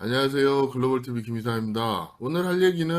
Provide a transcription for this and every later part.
안녕하세요. 글로벌TV 김이사입니다. 오늘 할 얘기는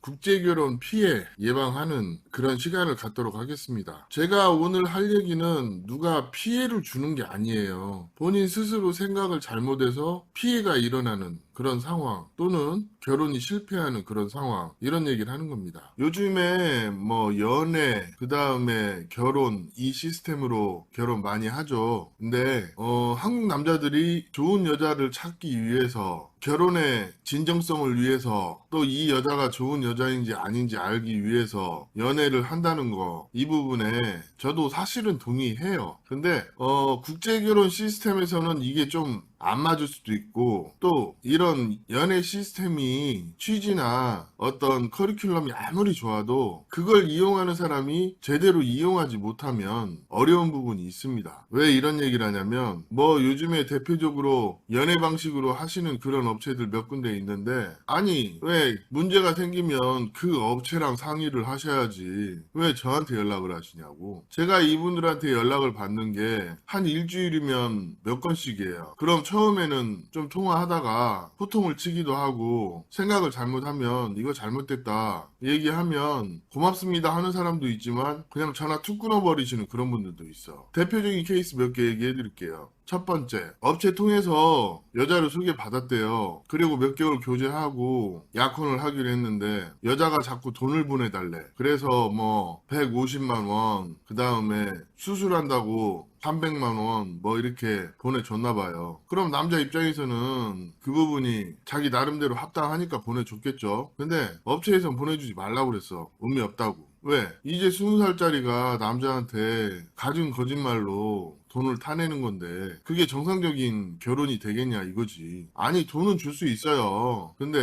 국제결혼 피해 예방하는 그런 시간을 갖도록 하겠습니다. 제가 오늘 할 얘기는 누가 피해를 주는 게 아니에요. 본인 스스로 생각을 잘못해서 피해가 일어나는 그런 상황 또는 결혼이 실패하는 그런 상황 이런 얘기를 하는 겁니다. 요즘에 뭐 연애 그 다음에 결혼 이 시스템으로 결혼 많이 하죠. 근데 어, 한국 남자들이 좋은 여자를 찾기 위해서 결혼의 진정성을 위해서 또 이 여자가 좋은 여자인지 아닌지 알기 위해서 연애를 한다는 거 이 부분에 저도 사실은 동의해요. 근데 어 국제 결혼 시스템에서는 이게 좀안 맞을 수도 있고 또 이런 연애 시스템이 취지나 어떤 커리큘럼이 아무리 좋아도 그걸 이용하는 사람이 제대로 이용하지 못하면 어려운 부분이 있습니다. 왜 이런 얘기를 하냐면 뭐 요즘에 대표적으로 연애 방식으로 하시는 그런 업체들 몇 군데 있는데 아니 왜 문제가 생기면 그 업체랑 상의를 하셔야지 왜 저한테 연락을 하시냐고 제가 이분들한테 연락을 받는 게 한 일주일이면 몇 건씩이에요 그럼 처음에는 좀 통화하다가 호통을 치기도 하고 생각을 잘못하면 이거 잘못됐다 얘기하면 고맙습니다 하는 사람도 있지만 그냥 전화 툭 끊어버리시는 그런 분들도 있어. 대표적인 케이스 몇 개 얘기해 드릴게요 첫 번째, 업체 통해서 여자를 소개받았대요. 그리고 몇 개월 교제하고 약혼을 하기로 했는데 여자가 자꾸 돈을 보내달래. 그래서 뭐 150만 원, 그 다음에 수술한다고 300만 원 뭐 이렇게 보내줬나 봐요. 그럼 남자 입장에서는 그 부분이 자기 나름대로 합당하니까 보내줬겠죠. 근데 업체에선 보내주지 말라고 그랬어. 의미 없다고. 왜? 이제 20살짜리가 남자한테 가진 거짓말로 돈을 타내는 건데 그게 정상적인 결혼이 되겠냐 이거지. 아니 돈은 줄 수 있어요. 근데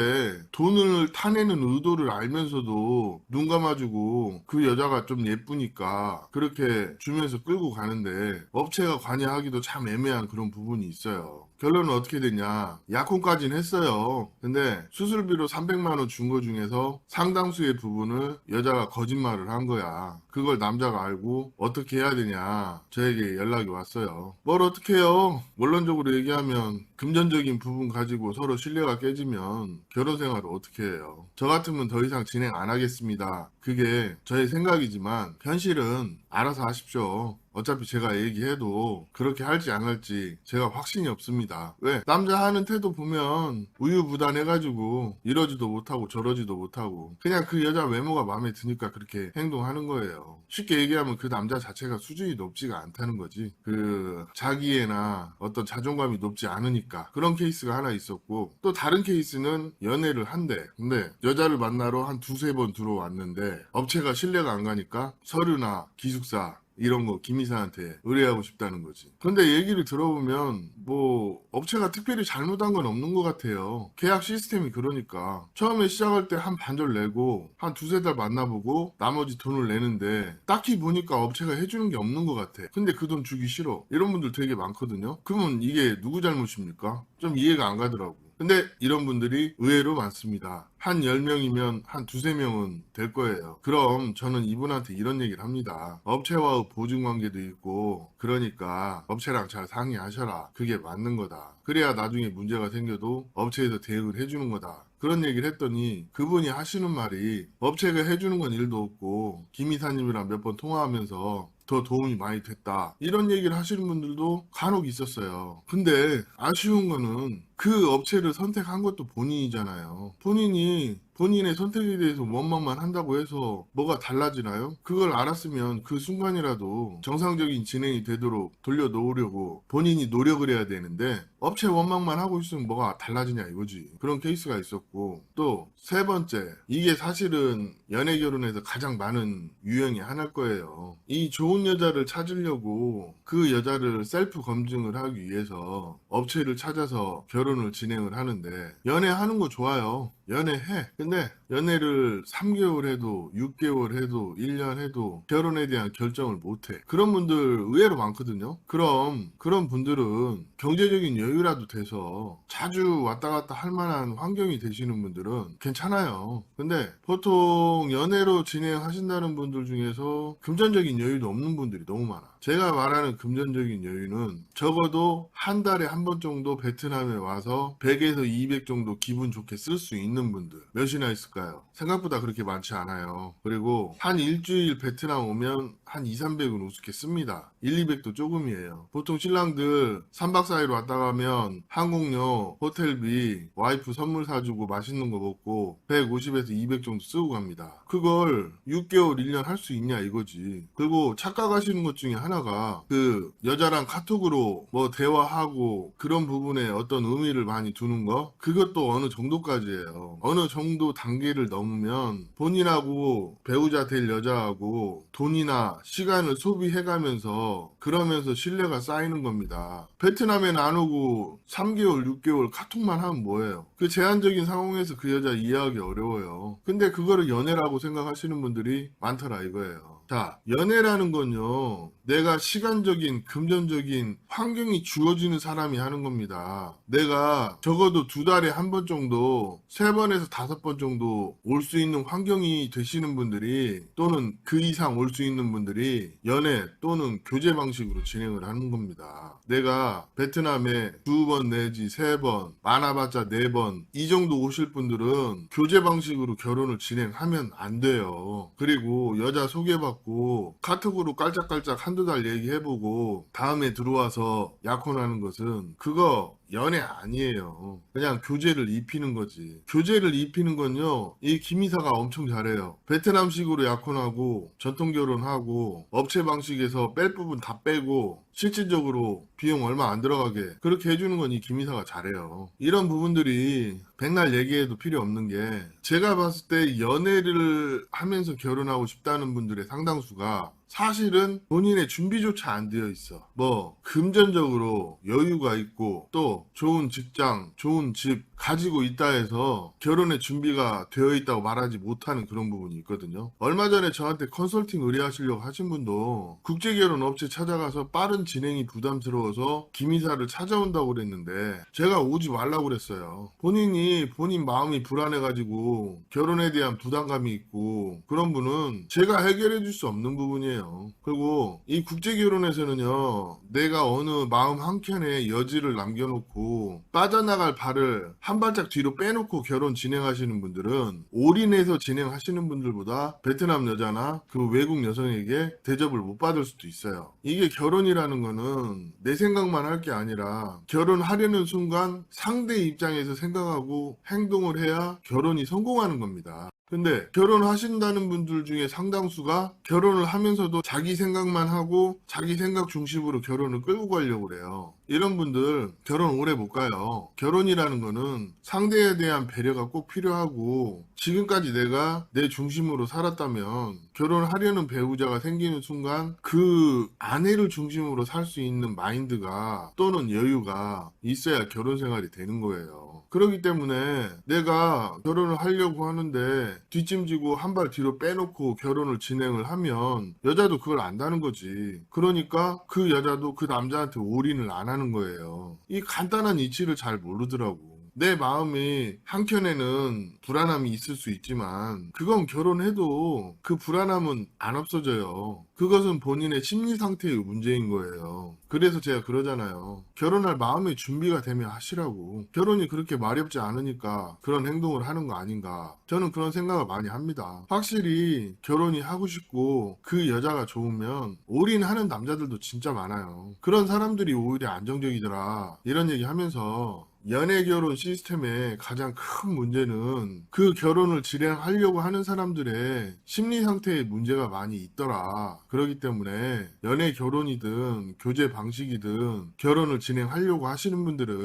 돈을 타내는 의도를 알면서도 눈 감아주고 그 여자가 좀 예쁘니까 그렇게 주면서 끌고 가는데 업체가 관여하기도 참 애매한 그런 부분이 있어요. 결론은 어떻게 됐냐? 약혼까지는 했어요. 근데 수술비로 300만 원 준 거 중에서 상당수의 부분을 여자가 거짓말을 한 거야. 그걸 남자가 알고 어떻게 해야 되냐 저에게 연락이 왔어요. 뭘 어떻게 해요? 원론적으로 얘기하면 금전적인 부분 가지고 서로 신뢰가 깨지면 결혼 생활을 어떻게 해요? 저 같으면 더 이상 진행 안 하겠습니다. 그게 저의 생각이지만 현실은 알아서 하십시오. 어차피 제가 얘기해도 그렇게 할지 안 할지 제가 확신이 없습니다. 왜? 남자 하는 태도 보면 우유부단해가지고 이러지도 못하고 저러지도 못하고 그냥 그 여자 외모가 마음에 드니까 그렇게 행동하는 거예요. 쉽게 얘기하면 그 남자 자체가 수준이 높지가 않다는 거지. 그 자기애나 어떤 자존감이 높지 않으니까 그런 케이스가 하나 있었고 또 다른 케이스는 연애를 한대. 근데 여자를 만나러 한 두세 번 들어왔는데 업체가 신뢰가 안 가니까 서류나 기숙사 이런 거 김이사한테 의뢰하고 싶다는 거지. 근데 얘기를 들어보면 뭐 업체가 특별히 잘못한 건 없는 것 같아요. 계약 시스템이 그러니까 처음에 시작할 때 한 반절 내고 한 두세 달 만나보고 나머지 돈을 내는데 딱히 보니까 업체가 해주는 게 없는 것 같아. 근데 그 돈 주기 싫어. 이런 분들 되게 많거든요. 그러면 이게 누구 잘못입니까? 좀 이해가 안 가더라고. 근데 이런 분들이 의외로 많습니다. 한 10명이면 한 두세 명은 될 거예요. 그럼 저는 이분한테 이런 얘기를 합니다. 업체와의 보증 관계도 있고 그러니까 업체랑 잘 상의하셔라. 그게 맞는 거다. 그래야 나중에 문제가 생겨도 업체에서 대응을 해주는 거다. 그런 얘기를 했더니 그분이 하시는 말이 업체가 해주는 건 일도 없고 김 이사님이랑 몇 번 통화하면서 더 도움이 많이 됐다. 이런 얘기를 하시는 분들도 간혹 있었어요. 근데 아쉬운 거는 그 업체를 선택한 것도 본인이잖아요. 본인이 본인의 선택에 대해서 원망만 한다고 해서 뭐가 달라지나요? 그걸 알았으면 그 순간이라도 정상적인 진행이 되도록 돌려놓으려고 본인이 노력을 해야 되는데 업체 원망만 하고 있으면 뭐가 달라지냐 이거지. 그런 케이스가 있었고 또 세 번째 이게 사실은 연애 결혼에서 가장 많은 유형이 하나일 거예요. 이 좋은 여자를 찾으려고 그 여자를 셀프 검증을 하기 위해서 업체를 찾아서 결혼을 진행을 하는데 연애하는 거 좋아요. 연애해. 근데 연애를 3개월 해도 6개월 해도 1년 해도 결혼에 대한 결정을 못 해. 그런 분들 의외로 많거든요. 그럼 그런 분들은 경제적인 여유라도 돼서 자주 왔다 갔다 할 만한 환경이 되시는 분들은 괜찮아요. 근데 보통 연애로 진행하신다는 분들 중에서 금전적인 여유도 없는 분들이 너무 많아. 제가 말하는 금전적인 여유는 적어도 한 달에 한 번 정도 베트남에 나와서 100에서 200 정도 기분 좋게 쓸 수 있는 분들 몇이나 있을까요? 생각보다 그렇게 많지 않아요. 그리고 한 일주일 베트남 오면 한 2, 300은 우습게 씁니다. 1, 200도 조금이에요. 보통 신랑들 3박 4일 왔다 가면 항공료, 호텔비, 와이프 선물 사주고 맛있는 거 먹고 150에서 200 정도 쓰고 갑니다. 그걸 6개월, 1년 할 수 있냐 이거지. 그리고 착각하시는 것 중에 하나가 그 여자랑 카톡으로 뭐 대화하고 그런 부분에 어떤 의미 를 많이 두는 거 그것도 어느 정도까지예요. 어느 정도 단계를 넘으면 본인하고 배우자 될 여자하고 돈이나 시간을 소비해가면서 그러면서 신뢰가 쌓이는 겁니다. 베트남에는 안 오고 3개월, 6개월 카톡만 하면 뭐예요? 그 제한적인 상황에서 그 여자 이해하기 어려워요. 근데 그거를 연애라고 생각하시는 분들이 많더라 이거예요. 자, 연애라는 건요, 내가 시간적인, 금전적인 환경이 주어지는 사람이 하는 겁니다. 내가 적어도 두 달에 한 번 정도, 세 번에서 다섯 번 정도 올 수 있는 환경이 되시는 분들이, 또는 그 이상 올 수 있는 분들이 연애 또는 교제 방식으로 진행을 하는 겁니다. 내가 베트남에 두 번 내지 세 번, 많아봤자 네 번, 이 정도 오실 분들은 교제 방식으로 결혼을 진행하면 안 돼요. 그리고 여자 소개받고 카톡으로 깔짝깔짝 한두 달 얘기해보고 다음에 들어와서 약혼하는 것은 그거 연애 아니에요. 그냥 교제를 입히는 거지. 교제를 입히는 건요, 이 김이사가 엄청 잘해요. 베트남식으로 약혼하고, 전통 결혼하고, 업체 방식에서 뺄 부분 다 빼고, 실질적으로 비용 얼마 안 들어가게 그렇게 해주는 건 이 김이사가 잘해요. 이런 부분들이 백날 얘기해도 필요 없는 게 제가 봤을 때 연애를 하면서 결혼하고 싶다는 분들의 상당수가 사실은 본인의 준비조차 안 되어 있어. 뭐 금전적으로 여유가 있고 또 좋은 직장, 좋은 집 가지고 있다 해서 결혼의 준비가 되어 있다고 말하지 못하는 그런 부분이 있거든요. 얼마 전에 저한테 컨설팅 의뢰하시려고 하신 분도 국제결혼 업체 찾아가서 빠른 진행이 부담스러워서 김이사를 찾아온다고 그랬는데 제가 오지 말라고 그랬어요. 본인이 본인 마음이 불안해가지고 결혼에 대한 부담감이 있고 그런 분은 제가 해결해 줄 수 없는 부분이에요. 그리고 이 국제결혼에서는요, 내가 어느 마음 한켠에 여지를 남겨놓고 빠져나갈 발을 한 발짝 뒤로 빼놓고 결혼 진행하시는 분들은 올인해서 진행하시는 분들보다 베트남 여자나 그 외국 여성에게 대접을 못 받을 수도 있어요. 이게 결혼이라는 거는 내 생각만 할 게 아니라 결혼하려는 순간 상대 입장에서 생각하고 행동을 해야 결혼이 성공하는 겁니다. 근데 결혼하신다는 분들 중에 상당수가 결혼을 하면서도 자기 생각만 하고 자기 생각 중심으로 결혼을 끌고 가려고 그래요. 이런 분들 결혼 오래 못 가요. 결혼이라는 거는 상대에 대한 배려가 꼭 필요하고 지금까지 내가 내 중심으로 살았다면 결혼하려는 배우자가 생기는 순간 그 아내를 중심으로 살 수 있는 마인드가 또는 여유가 있어야 결혼 생활이 되는 거예요. 그렇기 때문에 내가 결혼을 하려고 하는데 뒷짐지고 한 발 뒤로 빼놓고 결혼을 진행을 하면 여자도 그걸 안다는 거지. 그러니까 그 여자도 그 남자한테 올인을 안 하는 거예요. 이 간단한 이치를 잘 모르더라고. 내 마음이 한켠에는 불안함이 있을 수 있지만 그건 결혼해도 그 불안함은 안 없어져요. 그것은 본인의 심리 상태의 문제인 거예요. 그래서 제가 그러잖아요. 결혼할 마음의 준비가 되면 하시라고. 결혼이 그렇게 마렵지 않으니까 그런 행동을 하는 거 아닌가. 저는 그런 생각을 많이 합니다. 확실히 결혼이 하고 싶고 그 여자가 좋으면 올인하는 남자들도 진짜 많아요. 그런 사람들이 오히려 안정적이더라. 이런 얘기 하면서 연애 결혼 시스템의 가장 큰 문제는 그 결혼을 진행하려고 하는 사람들의 심리 상태에 문제가 많이 있더라. 그렇기 때문에 연애 결혼이든 교제 방식이든 결혼을 진행하려고 하시는 분들은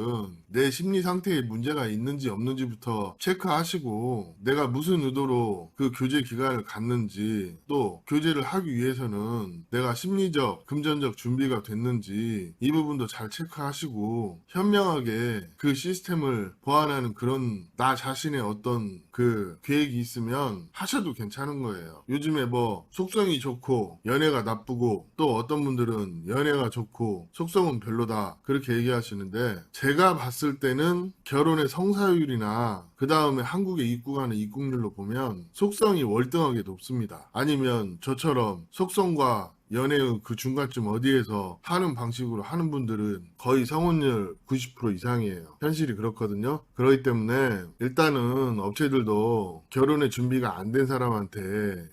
내 심리 상태에 문제가 있는지 없는지부터 체크하시고 내가 무슨 의도로 그 교제 기간을 갖는지 또 교제를 하기 위해서는 내가 심리적, 금전적 준비가 됐는지 이 부분도 잘 체크하시고 현명하게 그 시스템을 보완하는 그런 나 자신의 어떤 그 계획이 있으면 하셔도 괜찮은 거예요. 요즘에 뭐 속성이 좋고 연애가 나쁘고 또 어떤 분들은 연애가 좋고 속성은 별로다 그렇게 얘기하시는데 제가 봤을 때는 결혼의 성사율이나 그 다음에 한국에 입국하는 입국률로 보면 속성이 월등하게 높습니다. 아니면 저처럼 속성과 연애의 그 중간쯤 어디에서 하는 방식으로 하는 분들은 거의 성혼율 90% 이상이에요. 현실이 그렇거든요. 그렇기 때문에 일단은 업체들도 결혼의 준비가 안 된 사람한테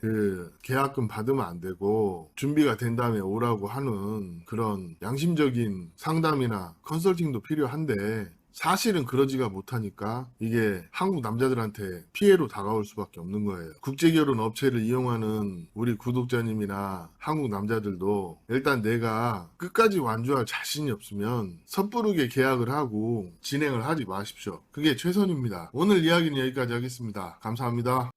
그 계약금 받으면 안 되고 준비가 된 다음에 오라고 하는 그런 양심적인 상담이나 컨설팅도 필요한데 사실은 그러지가 못하니까 이게 한국 남자들한테 피해로 다가올 수밖에 없는 거예요. 국제결혼 업체를 이용하는 우리 구독자님이나 한국 남자들도 일단 내가 끝까지 완주할 자신이 없으면 섣부르게 계약을 하고 진행을 하지 마십시오. 그게 최선입니다. 오늘 이야기는 여기까지 하겠습니다. 감사합니다.